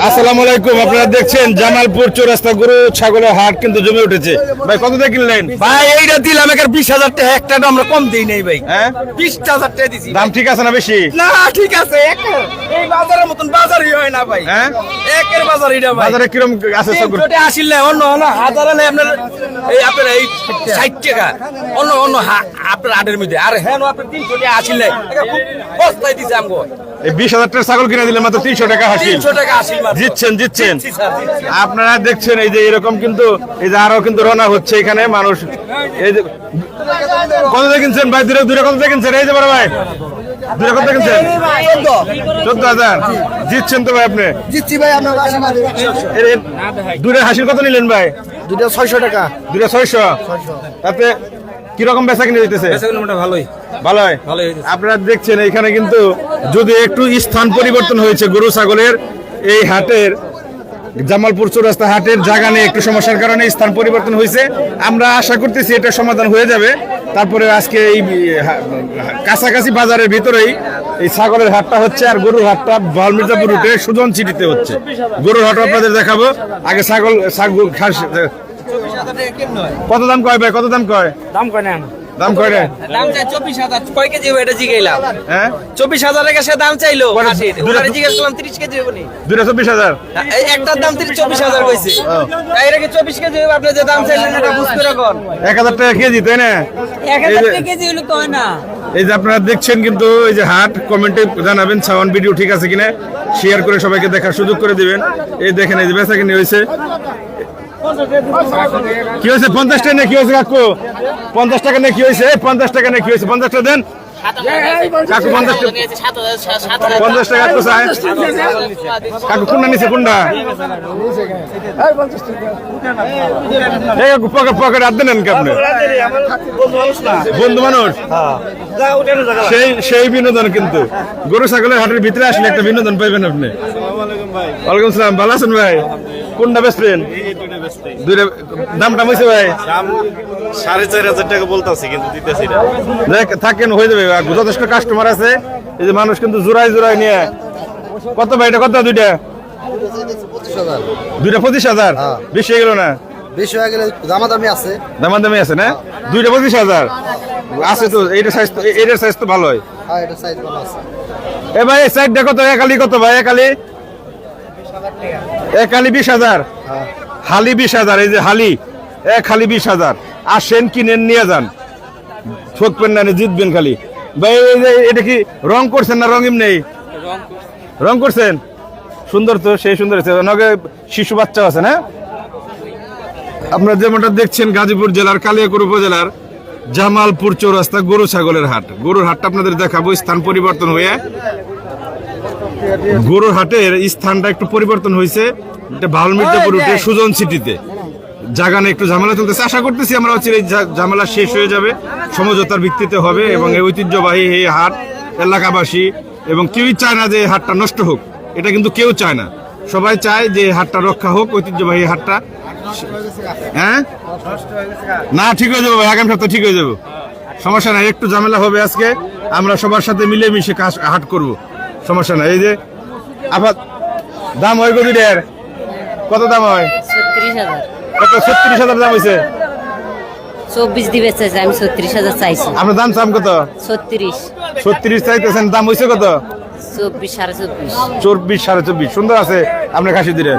আসসালামু আলাইকুম আপনারা দেখছেন জামালপুর চৌরাস্তা গরু ছাগলের হাট কিন্তু জমে উঠেছে। ভাই কত দিয়ে কিনলেন? ভাই এইটা দিলাম বিশ হাজার টাকা একটা আমরা কম দিই নাই ভাই। হ্যাঁ? বিশ হাজার টাকা দিছি দাম ঠিক আছে না বেশি? না ঠিক আছে এই বাজারের মতন বাজারই হয় না ভাই। হ্যাঁ? একের বাজার এটা ভাই। বাজারে কিরম আছে সব গরু? আসিলে অন্য অন্য হাজারে নেই আপনার এই আপনার এই ষাট টাকা। অন্য অন্য আপনার আটের মধ্যে। আর হ্যাঁ আপনার তিনশো টাকা আসিলে খুব সস্তায় দিছে আমগো। বিশ হাজার টাকা ছাগল কিনে দিলে মাত্র তিনশো টাকা হাসিল। জিতছেন জিতছেন। আপনারা দেখছেন এই যে এরকম কিন্তু এই যে আরও কিন্তু রওনা হচ্ছে এখানে মানুষ। এই যে কত দিয়ে কিনছেন ভাই? দূরে দূরে কত কিনছেন? এই যে বড় ভাই। দূরে কত কিনছেন? চোদ্দ হাজার। জিতছেন তো ভাই আপনি। জিতছি ভাই আপনার দূরে হাসিল কত নিলেন ভাই? দুটা ছয়শো টাকা। দুটো ছয়শো। তাতে কীরকম বেচা কিনে দিতেছে ভালোই। ভালো ভালোই আপনারা দেখছেন এখানে কিন্তু যদি একটু স্থান পরিবর্তন হয়েছে গরু ছাগলের এই হাটের জামালপুর চৌরাস্তা হাটের জায়গা নিয়ে একটু সমস্যার কারণে স্থান পরিবর্তন হয়েছে। আমরা আশা করতেছি এটা সমাধান হয়ে যাবে। তারপরে আজকে এই কাছাকাছি বাজারের ভিতরেই এই ছাগলের হাটটা হচ্ছে আর গরুর হাটটা বালমির্জাপুর রুটে সুজন সিটিতে হচ্ছে। গরুর হাট আপনাদের দেখাবো। আগে ছাগল ছাগল খাস কত দাম কয় ভাই? কত দাম কয়? দাম কয় না দাম কয় রে? দাম চাই চব্বিশ হাজার। কয় কেজি এটা জিগাইলাম? হ্যাঁ? চব্বিশ হাজার সে দাম চাইলো। কয়- খাসির। দুটা- ওনারে জিজ্ঞেস করলাম তিরিশ কেজি হবে নি। চব্বিশ হাজার? একটার দাম তিরিশ চব্বিশ হাজার কইছে। তাই এটা চব্বিশ কেজি হবে আপনি যে দাম চাইলেন এটা বুঝতে রাখুন। এক হাজার টাকা কেজি তাই না? এক হাজার টাকা কেজি হলে তো না। এই যে আপনারা দেখছেন কিন্তু এই যে হাট কমেন্টে জানাবেন সাউন্ড ভিডিও ঠিক আছে কিনা? শেয়ার করে সবাইকে দেখার সুযোগ করে দিবেন। এই দেখেন এই যে বেচা কিনে হয়েছে কি হয়েছে? পঞ্চাশ টাকা কি হয়েছে কাকু? পঞ্চাশ টাকা না কি হয়েছে? পঞ্চাশ টাকা না কি হয়েছে? পঞ্চাশ টাকা দেন। কাকু, পঞ্চাশ টাকা কাকু আপনি। বন্ধু মানুষ। সেই সেই বিনোদন কিন্তু। গরু, ছাগলের হাটের ভিতরে আসলে একটা বিনোদন পাইবেন আপনি। ওয়ালাইকুম সালাম। ভালো আছেন ভাই? কোনটা বেচবেন দুইটা দামটা হয়েছে ভাই। সাড়ে চার হাজার টাকা বলতেছি কিন্তু দিতেছি না। দেখ থাকেন হয়ে যাবে। যথেষ্ট কাস্টমার আছে। এই যে মানুষ কিন্তু জোড়াই জোড়াই নিয়ে। কত ভাই এটা কত দুইটা? দুইটা পঁচিশ হাজার? হ্যাঁ। বেশি হয়ে গেল না? বেশি হয়ে গেলে দামাদামি আছে। দামাদামি আছে না? দুইটা পঁচিশ হাজার? আছে তো এইটা সাইজ তো এইটার সাইজ তো ভালো হয়। হ্যাঁ এটা সাইজ ভালো আছে। এ ভাই সাইড দেখো তো একালি কত ভাই একালি? একালি বিশ হাজার। হ্যাঁ। হালি বিশ হাজার এই যে হালি এক হালি বিশ হাজার। আসেন কিনেন নিয়ে যান। ঠকবেন না না, জিতবেন খালি। ভাই এই যে এটা কি রং করছেন না রং এমনি রং করছেন? সুন্দর তো সেই সুন্দর নগে শিশু বাচ্চা আছে না? আপনারা যেমনটা দেখছেন গাজীপুর জেলার কালিয়াকুর উপজেলার জামালপুর চৌরাস্তা গরু ছাগলের হাট। গরুর হাটটা আপনাদের দেখাবো স্থান পরিবর্তন হয়ে গরুর হাটের স্থানটা একটু পরিবর্তন হয়েছে। এটা ভালমির্জাপুর রুটে সুজন সিটিতে। জাগানে একটু ঝামেলা চলতেছে। আশা করতেছি আমরা হচ্ছে এই ঝামেলা শেষ হয়ে যাবে। সমঝোতার ভিত্তিতে হবে এবং এই ঐতিহ্যবাহী এই হাট এলাকাবাসী এবং কেউই চায় না যে হাটটা নষ্ট হোক। এটা কিন্তু কেউ চায় না। সবাই চায় যে হাটটা রক্ষা হোক ঐতিহ্যবাহী হাটটা। হ্যাঁ? না ঠিক হয়ে যাব আগামী সপ্তাহে ঠিক হয়ে যাব। সমস্যা নাই একটু ঝামেলা হবে আজকে। আমরা সবার সাথে মিলেমিশে কাজ হাট করব। সমস্যা নাই। এই যে আবার দাম হয় গদিটার কত দাম হয়? ছত্রিশ হাজার। কত? ছত্রিশ হাজার দাম হয়েছে চব্বিশ দিবে আমি ছত্রিশ হাজার চাইছি। আপনার দাম চাম কত? ছত্রিশ। ছত্রিশ চাইতেছেন দাম হয়েছে কত? চব্বিশ সাড়ে চব্বিশ। চব্বিশ সাড়ে চব্বিশ সুন্দর আছে আপনার দিলে।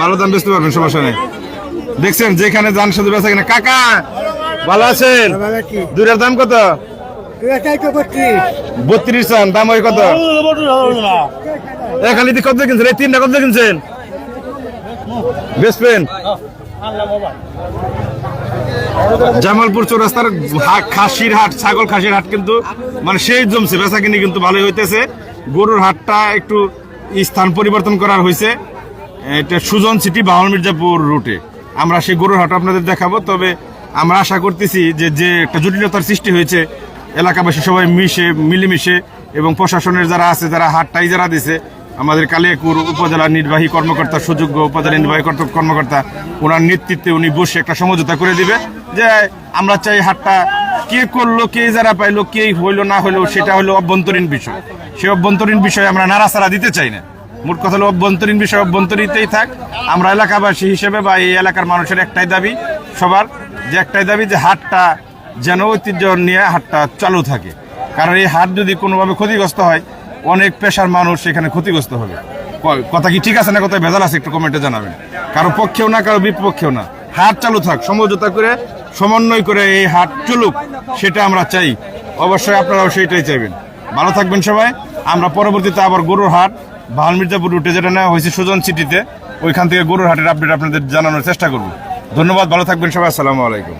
ভালো দাম বেচতে পারবেন সমস্যা নেই। দেখছেন যেখানে যান শুধু বেচা কিনা। কাকা ভালো আছেন? দাম কত? বত্রিশ। চান দাম হয় কত? এক খালি কত কিনছেন? এই তিনটা কত কিনছেন? বেচবেন জামালপুর চৌরাস্তার খাসির হাট ছাগল খাসির হাট কিন্তু মানে সেই জমছে বেচা কিনি কিন্তু ভালোই হইতেছে। গরুর হাটটা একটু স্থান পরিবর্তন করার হয়েছে এটা সুজন সিটি বাহন মির্জাপুর রুটে। আমরা সেই গরুর হাট আপনাদের দেখাবো তবে আমরা আশা করতেছি যে যে একটা জটিলতার সৃষ্টি হয়েছে এলাকাবাসী সবাই মিশে, মিলেমিশে এবং প্রশাসনের যারা আছে যারা হাটটাই যারা দিছে। আমাদের কালিয়াকুর উপজেলা নির্বাহী কর্মকর্তা, সুযোগ্য উপজেলা নির্বাহী কর্ত- কর্মকর্তা, ওনার নেতৃত্বে উনি বসে একটা সমঝোতা করে দিবে যে, আমরা চাই হাটটা কে করল, কে যারা পাইলো, কে হইল, না হইল, সেটা হলো অভ্যন্তরীণ বিষয়। সে অভ্যন্তরীণ বিষয়ে আমরা নাড়াচাড়া দিতে চাই না। মোট কথা হলো অভ্যন্তরীণ বিষয় অভ্যন্তরীণতেই থাক। আমরা এলাকাবাসী হিসেবে বা এই এলাকার মানুষের একটাই দাবি সবার, যে একটাই দাবি যে হাটটা যেন ঐতিহ্য নিয়ে হাটটা চালু থাকে। কারণ এই হাট যদি কোনোভাবে ক্ষতিগ্রস্ত হয়, অনেক পেশার মানুষ সেখানে ক্ষতিগ্রস্ত হবে। কথা কি ঠিক আছে না কোথায় ভেজাল আছে একটু কমেন্টে জানাবেন। কারও পক্ষেও না, কারও বিপক্ষেও না। হাট চালু থাক, সমঝোতা করে, সমন্বয় করে এই হাট চলুক, সেটা আমরা চাই। অবশ্যই আপনারাও সেইটাই চাইবেন। ভালো থাকবেন সবাই। আমরা পরবর্তীতে আবার গরুর হাট ভালো মির্জাপুর রুটে যেটা নেওয়া হয়েছে সুজন সিটিতে, ওইখান থেকে গরুর হাটের আপডেট আপনাদের জানানোর চেষ্টা করব। ধন্যবাদ, ভালো থাকবেন সবাই, আসসালামু আলাইকুম।